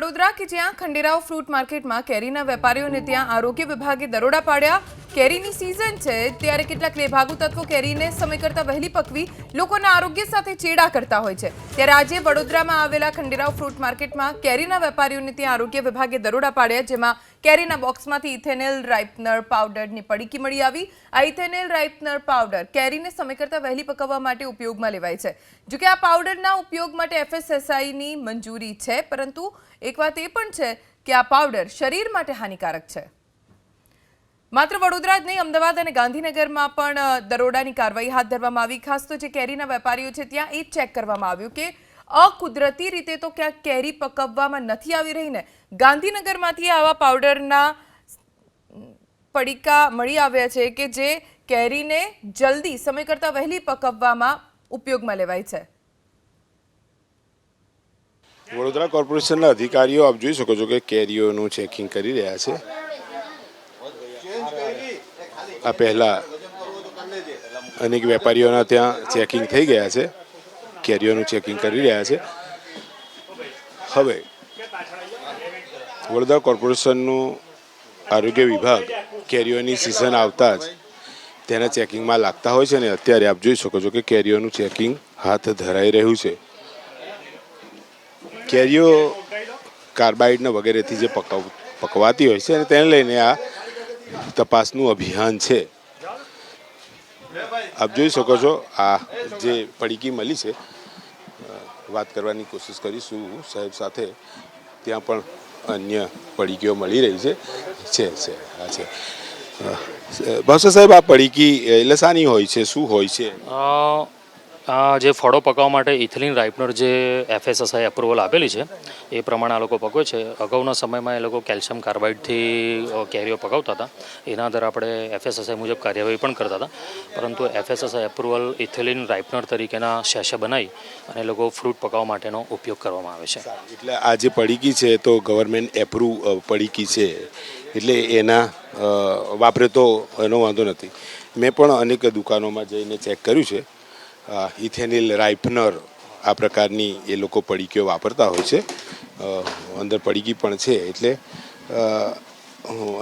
વડોદરા કે જ્યાં ખંડેરાવ ફ્રૂટ માર્કેટમાં કેરીના વેપારીઓને ત્યાં આરોગ્ય વિભાગે દરોડા પાડ્યા. કેરીની સિઝન છે, ત્યારે કેટલાક લેભાગુ તત્વો કેરીને સમય કરતા વહેલી પકવી લોકોના આરોગ્ય સાથે ચેડા કરતા હોય છે. ત્યારે આજે વડોદરામાં આવેલા ખંડેરાવ ફ્રૂટ માર્કેટમાં કેરીના વેપારીઓને ત્યાં આરોગ્ય વિભાગે દરોડા પાડ્યા, જેમાં કેરીના બોક્સમાંથી ઇથેનેલ રાઇપનર પાવડરની પડીકી મળી આવી. આ ઇથેનેલ રાઇપનર પાવડર કેરીને સમય કરતાં વહેલી પકવવા માટે ઉપયોગમાં લેવાય છે. જોકે આ પાવડરના ઉપયોગ માટે એફએસએસઆઈની મંજૂરી છે, પરંતુ એક વાત એ પણ છે કે આ પાવડર શરીર માટે હાનિકારક છે. માત્ર વડોદરા જ નહીં, અમદાવાદ અને ગાંધીનગરમાં પણ દરોડાની કાર્યવાહી હાથ ધરવામાં આવી. ખાસ તો જે કેરીના વેપારીઓ છે ત્યાં એ ચેક કરવામાં આવ્યું કે અકુદરતી રીતે તો ક્યાંક કેરી પકવવામાં નથી આવી રહી ને, ગાંધીનગરમાંથી આવા પાવડરના પડીકા મળી આવ્યા છે કે જે કેરીને જલ્દી, સમય કરતાં વહેલી પકવવામાં ઉપયોગમાં લેવાય છે. વડોદરા કોર્પોરેશનના અધિકારીઓ આપ જોઈ શકો છો કે કેરીઓનું ચેકિંગ કરી રહ્યા છે. આ પહેલા અનેક વેપારીઓના ત્યાં ચેકિંગ થઈ ગયા છે. કેરીઓનું ચેકિંગ કરી રહ્યા છે. હવે વડોદરા કોર્પોરેશનનું આરોગ્ય વિભાગ કેરીઓની સિઝન આવતા જ તેના ચેકિંગમાં લાગતા હોય છે અને અત્યારે આપ જોઈ શકો છો કે કેરીઓનું ચેકિંગ હાથ ધરાઈ રહ્યું છે. કેરીઓ કાર્બાઇડને વગેરેથી જે પકવ પકવાતી હોય છે અને તેને લઈને આ તપાસનું અભિયાન છે. આપ જોઈ શકો છો આ જે પડીકી મળી છે વાત કરવાની કોશિશ કરીશું સાહેબ સાથે. ત્યાં પણ અન્ય પડીકીઓ મળી રહી છે. છે છે હા છે. અ, સાહેબ આ પડીકી એટલે શાની હોય છે શું હોય છે? જે ફળો પકાવવા માટે ઇથિલિન રાઇપનર જે એફએસએસઆઈ અપ્રુવલ આપેલી છે, એ પ્રમાણે આ લોકો પકવે છે. અગાઉના સમયમાં એ લોકો કેલ્શિયમ કાર્બાઇડથી કેરીઓ પકાવતા હતા. એના આધારે આપણે એફએસએસઆઈ મુજબ કાર્યવાહી પણ કરતા હતા. પરંતુ એફએસએસઆઈ અપ્રુવલ ઇથિલિન રાઇપનર તરીકેના શેશે બનાવી અને લોકો ફ્રૂટ પકાવવા માટેનો ઉપયોગ કરવામાં આવે છે. એટલે આ જે પડીકી છે, તો ગવર્મેન્ટ એપ્રુવ પડીકી છે. એટલે એના વાપરે તો એનો વાંધો નથી. મેં પણ અનેક દુકાનોમાં જઈને ચેક કર્યું છે. ઇથેનિલ રાઇપનર આ પ્રકારની એ લોકો પડીકીઓ વાપરતા હોય છે. અંદર પડીકી પણ છે એટલે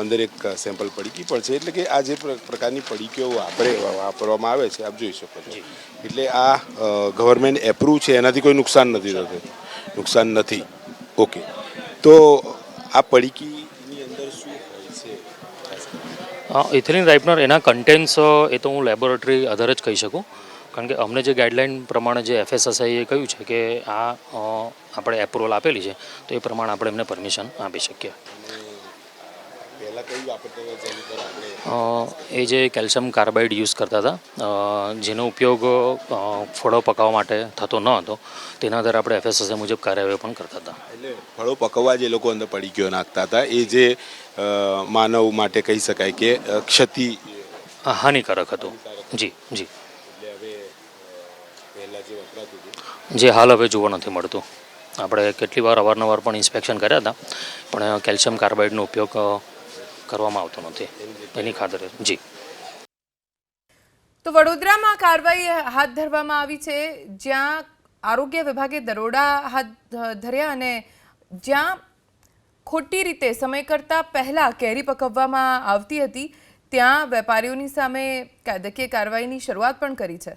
અંદર એક સેમ્પલ પડીકી પણ છે એટલે કે આ જે પ્રકારની પડીકીઓ વાપરે વાપરવામાં આવે છે આપ જોઈ શકો છો. એટલે આ ગવર્મેન્ટ એપ્રુવ છે એનાથી કોઈ નુકસાન નથી થતું. નુકસાન નથી. ઓકે તો આ પડીકીની અંદર શું હોય છે? ઇથિલિન રાઇપનર એના કન્ટેન્ટ્સ એ તો હું લેબોરેટરી આધારે જ કહી શકું. કારણ કે અમને જે ગાઈડલાઇન પ્રમાણે જે એફએસએસઆઈએ કહ્યું છે કે આ આપણે એપ્રુવલ આપેલી છે તો એ પ્રમાણે આપણે એમને પરમિશન આપી શકીએ. એ જે કેલ્શિયમ કાર્બાઇડ યુઝ કરતા હતા જેનો ઉપયોગ ફળો પકાવવા માટે થતો ન હતો તેના આધારે આપણે એફએસએસએ મુજબ કાર્યવાહી પણ કરતા હતા. એટલે ફળો પકવવા જે લોકો અંદર પડી ગયો નાખતા હતા એ જે માનવ માટે કહી શકાય કે ક્ષતિ હાનિકારક હતું. જી જી એટલે હવે પહેલા જે વપરાતું હતું જે હાલ હવે જોવા નથી મળતું. આપણે કેટલી વાર અવારનવાર પણ ઇન્સ્પેક્શન કર્યા હતા, પણ કેલ્શિયમ કાર્બાઇડનો ઉપયોગ કરવામાં આવતો નથી. એની ખાતર, જી. તો વડોદરામાં કાર્યવાહી હાથ ધરવામાં આવી છે. જ્યાં આરોગ્ય વિભાગે દરોડા હાથ ધર્યા અને જ્યાં ખોટી રીતે સમય કરતાં પહેલાં કેરી પકવવામાં આવતી હતી, ત્યાં વેપારીઓની સામે કાયદાકીય કાર્યવાહીની શરૂઆત પણ કરી છે.